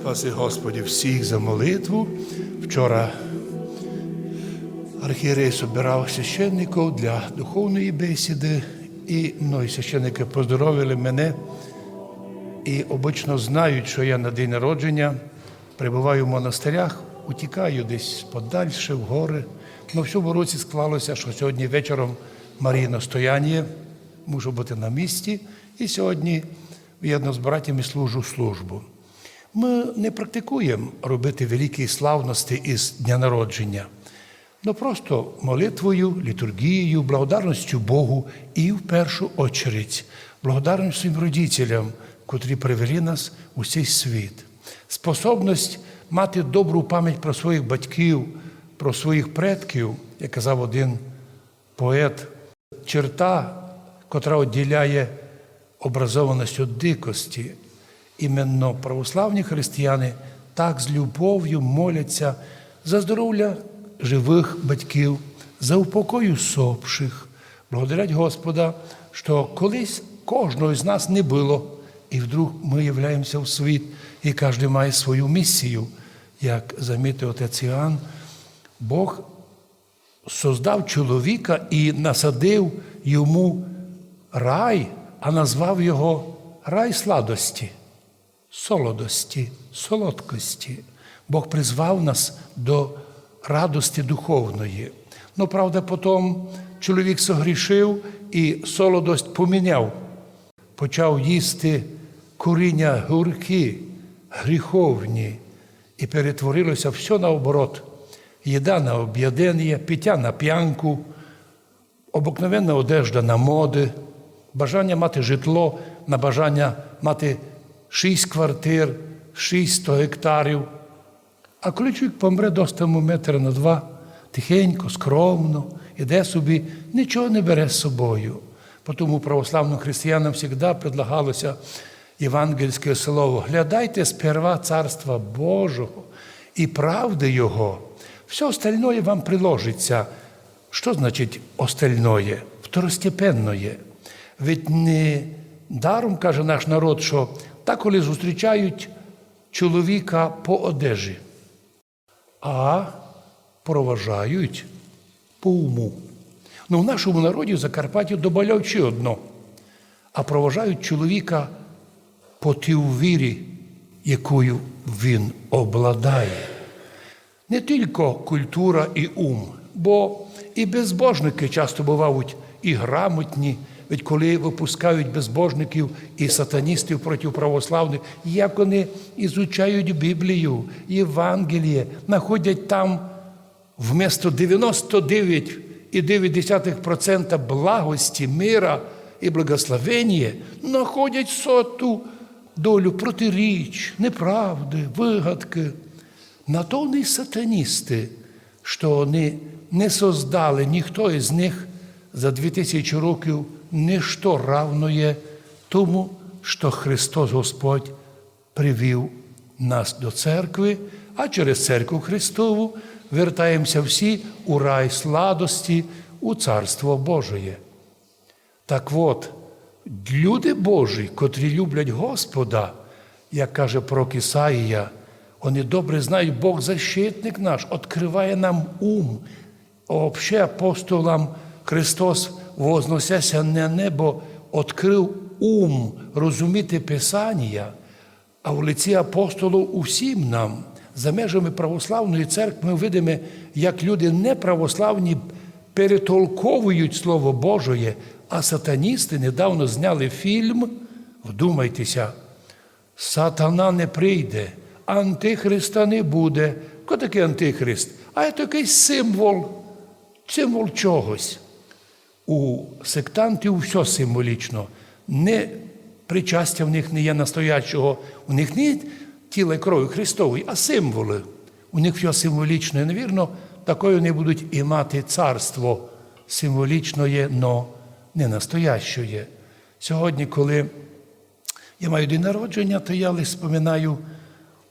Спаси Господі всіх за молитву. Вчора архієрей собирав священників для духовної бесіди, і мною священники поздоровили мене і обично знають, що я на день народження перебуваю в монастирях, утікаю десь подальше, в гори. Ну, в цьому році склалося, що сьогодні вечором Марії настояння, мушу бути на місці, і сьогодні єдно з братями служу службу. Ми не практикуємо робити великі славності із дня народження, ну просто молитвою, літургією, благодарністю Богу і в першу очередь благодарністю своїм родителям, котрі привели нас у цей світ. Способність мати добру пам'ять про своїх батьків, про своїх предків, як казав один поет, черта, котра відділяє образованість від дикості. Іменно православні християни так з любов'ю моляться за здоров'я живих батьків, за упокою сопших, благодарять Господа, що колись кожного з нас не було, і вдруг ми являємося в світ, і кожен має свою місію. Як замітив отець Іоанн, Бог создав чоловіка і насадив йому рай, а назвав його рай сладості солодості, солодкості. Бог призвав нас до радості духовної. Ну, правда, потім чоловік согрішив і солодость поміняв, почав їсти коріння гурки, гріховні, і перетворилося все наоборот. Їда на об'єднання, пиття на п'янку, обикновенна одежда на моди, бажання мати житло на бажання мати шість квартир, 600 гектарів. А коли чоловік помре достатньо метра на два, тихенько, скромно, іде собі, нічого не бере з собою. Тому православним християнам завжди предлагалося євангельське слово. Глядайте сперва Царства Божого і правди Його. Все остальное вам приложиться. Що значить остальное? Второстепенное. Ведь не даром каже наш народ, що так, коли зустрічають чоловіка по одежі, а проважають по уму. Ну, в нашому народі в Закарпатті добавляють ще одно, а проважають чоловіка по тій вірі, якою він обладає. Не тільки культура і ум, бо і безбожники часто бувають і грамотні, ведь коли випускають безбожників і сатаністів проти православних, як вони ізучають Біблію, Євангеліє, знаходять там вместо 99,9% благості, мира і благословення, знаходять соту долю протиріч, неправди, вигадки. На то вони сатаністи, що вони не создали ніхто із них за 2000 років ніщо равноє тому, що Христос Господь привів нас до церкви, а через церкву Христову вертаємося всі у рай сладості, у Царство Божеє. Так от, люди Божі, котрі люблять Господа, як каже пророк Ісаїя, вони добре знають, Бог защитник наш, відкриває нам ум. Взагалі апостолам Христос, возносяся на небо, відкрив ум розуміти Писання, а в лиці апостолів усім нам, за межами православної церкви, ми видимо, як люди неправославні перетолковують Слово Божоє, а сатаністи недавно зняли фільм. Вдумайтеся, сатана не прийде, антихриста не буде. Хто такий антихрист? А це такий символ, символ чогось. У сектантів все символічно. Не причастя в них не є настоячого, у них не тіла і крові Христової, а символи. У них все символічно. І, невірно, такою вони будуть і мати царство символічне, но не настоящее. Сьогодні, коли я маю день народження, то я лише споминаю в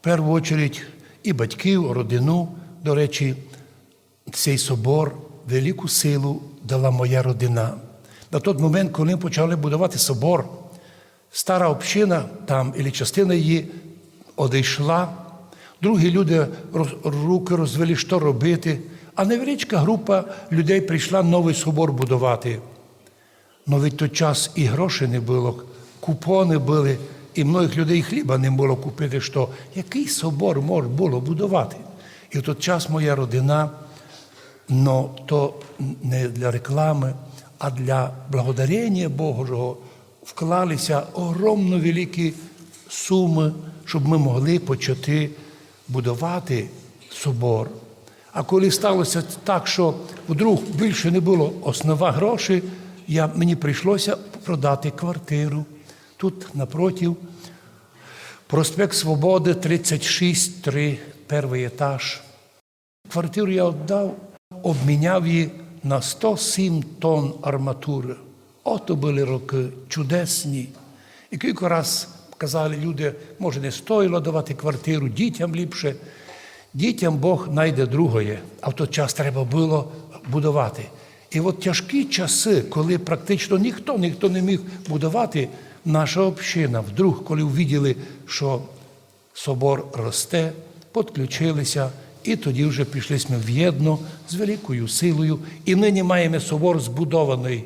першу чергу і батьків, родину. До речі, цей собор велику силу дала моя родина. На той момент, коли почали будувати собор, стара община там, і частина її одійшла, другі люди руки розвели, що робити, а невеличка група людей прийшла новий собор будувати. Но від той час і грошей не було, купони були, і многих людей хліба не було купити, що який собор можна було будувати. І в той час моя родина, но то не для реклами, а для благодарення Божого вклалися огромно великі суми, щоб ми могли почати будувати собор. А коли сталося так, що вдруг більше не було основа грошей, я, мені прийшлося продати квартиру тут напротив. Проспект Свободи, 36, 3, перший етаж. Квартиру я віддав, обміняв її на 107 тонн арматури. Ото були роки чудесні. І кілька раз казали люди, може, не стоїло давати квартиру, дітям ліпше. Дітям Бог знайде другое, а в той час треба було будувати. І от тяжкі часи, коли практично ніхто, ніхто не міг будувати, наша община, вдруг, коли увиділи, що собор росте, підключилися, і тоді вже пішли ми в'єдно з великою силою. І нині маємо собор збудований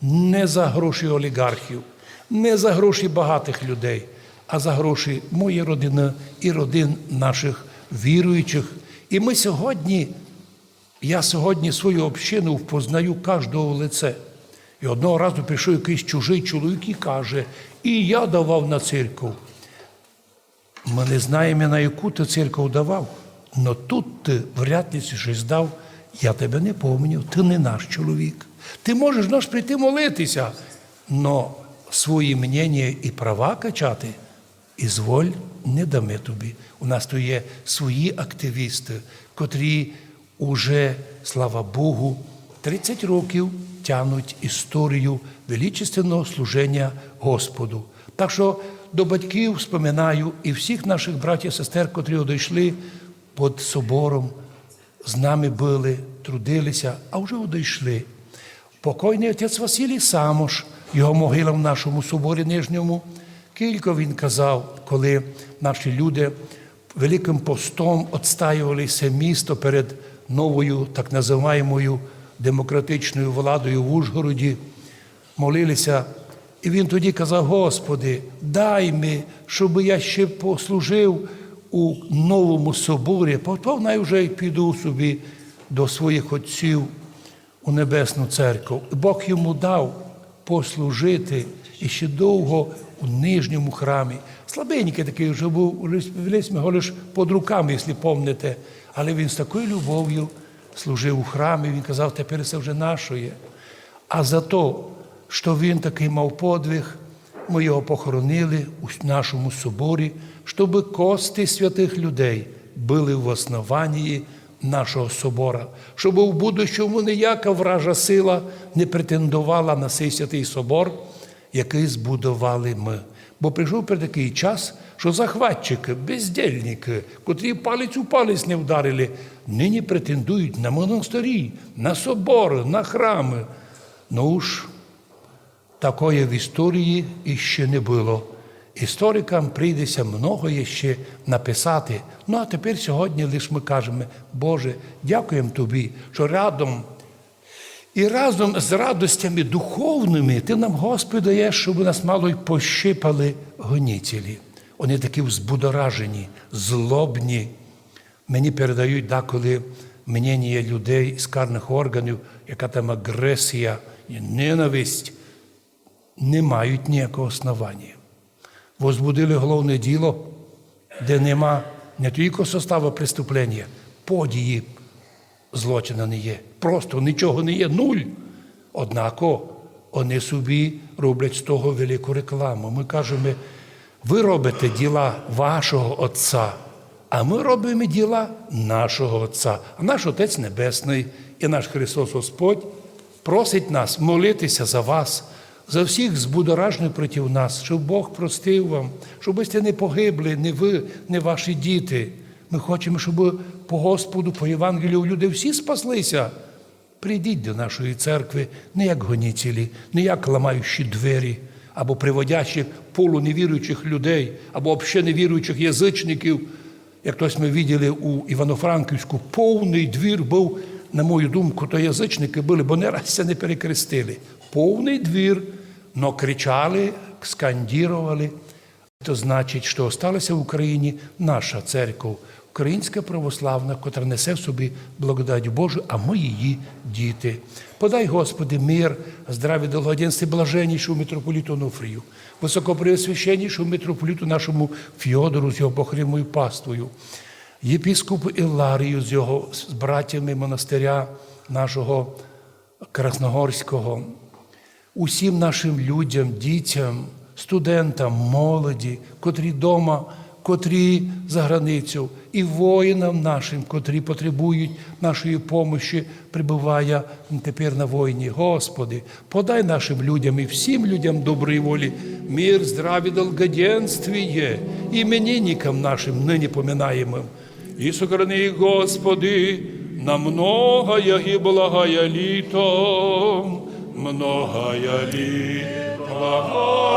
не за гроші олігархів, не за гроші багатих людей, а за гроші моєї родини і родин наших віруючих. І ми сьогодні, я сьогодні свою общину впознаю кожного в лице. І одного разу прийшов якийсь чужий чоловік і каже, і я давав на церкву. Ми не знаємо, на яку ти церкву давав, але тут ти вряд ли щось дав, я тебе не помню, ти не наш чоловік. Ти можеш наш прийти молитися, але свої мнення і права качати, ізволь, не дами тобі. У нас тут є свої активісти, котрі уже, слава Богу, 30 років тягнуть історію величественного служення Господу. Так що до батьків споминаю і всіх наших братів і сестер, котрі одійшли під собором, з нами були, трудилися, а вже одійшли. Покойний отець Василій Самош, його могила в нашому соборі Нижньому. Кілько він казав, коли наші люди великим постом відстаювали це місто перед новою так називаємою демократичною владою в Ужгороді, молилися. І він тоді казав: Господи, дай мені, щоб я ще послужив у новому соборі, най вже піду собі до своїх отців у Небесну церкву. Бог йому дав послужити і ще довго у нижньому храмі. Слабенький такий вже був, велись ми лише під руками, якщо пам'ятаєте. Але він з такою любов'ю служив у храмі, він казав, тепер це вже нашоє. А за те, що він такий мав подвиг, ми його похоронили у нашому соборі, щоб кости святих людей були в основанні нашого собора, щоб у будущому ніяка вража сила не претендувала на цей святий собор, який збудували ми. Бо прийшов при такий час, що захватчики, бездільники, котрі палець у палець не вдарили, нині претендують на монастирі, на собори, на храми. Ну ж, такої в історії іще не було. Історикам прийдеться многое ще написати. Ну а тепер сьогодні лише ми кажемо, Боже, дякуємо Тобі, що рядом і разом з радостями духовними ти нам, Господи, даєш, щоб нас мало й пощипали гонітелі. Вони такі взбудоражені, злобні. Мені передають деколи мнення людей з карних органів, яка там агресія ненависть не мають ніякого основання. Возбудили головне діло, де нема не тільки составу преступлення, події злочина не є. Просто нічого не є, нуль. Однако вони собі роблять з того велику рекламу. Ми кажемо, ви робите діла вашого Отця, а ми робимо діла нашого Отця. А наш Отець Небесний і наш Христос Господь просить нас молитися за вас, за всіх збудоражних проти нас, щоб Бог простив вам, щоб ви не погибли, не ви, не ваші діти. Ми хочемо, щоб по Господу, по Євангелію люди всі спаслися. Прийдіть до нашої церкви не як гонітелі, не як ламаючі двері, або приводячи полуневіруючих людей, або взагалі невіруючих язичників. Як тось ми бачили у Івано-Франківську, повний двір був, на мою думку, то язичники були, бо не раз це не перекрестили. Повний двір, но кричали, скандірували. То значить, що осталася в Україні наша церква, українська православна, котра несе в собі благодать Божу, а ми її діти. Подай, Господи, мир, здраві, долгоденстві, блаженнішому митрополіту Онуфрію, високопреосвященнішому митрополіту нашому Фьодору з його похримою паствою, єпіскопу Іларію з його з братями монастиря нашого Красногорського, усім нашим людям, дітям, студентам, молоді, котрі вдома, котрі за границю, і воїнам нашим, котрі потребують нашої помощі, прибуває тепер на війні. Господи, подай нашим людям і всім людям доброї волі, мир, здраві, долгоденствіє, іменинникам нашим нині поминаємо. І сохрани, Господи, на многое и благое літо, многое ли благое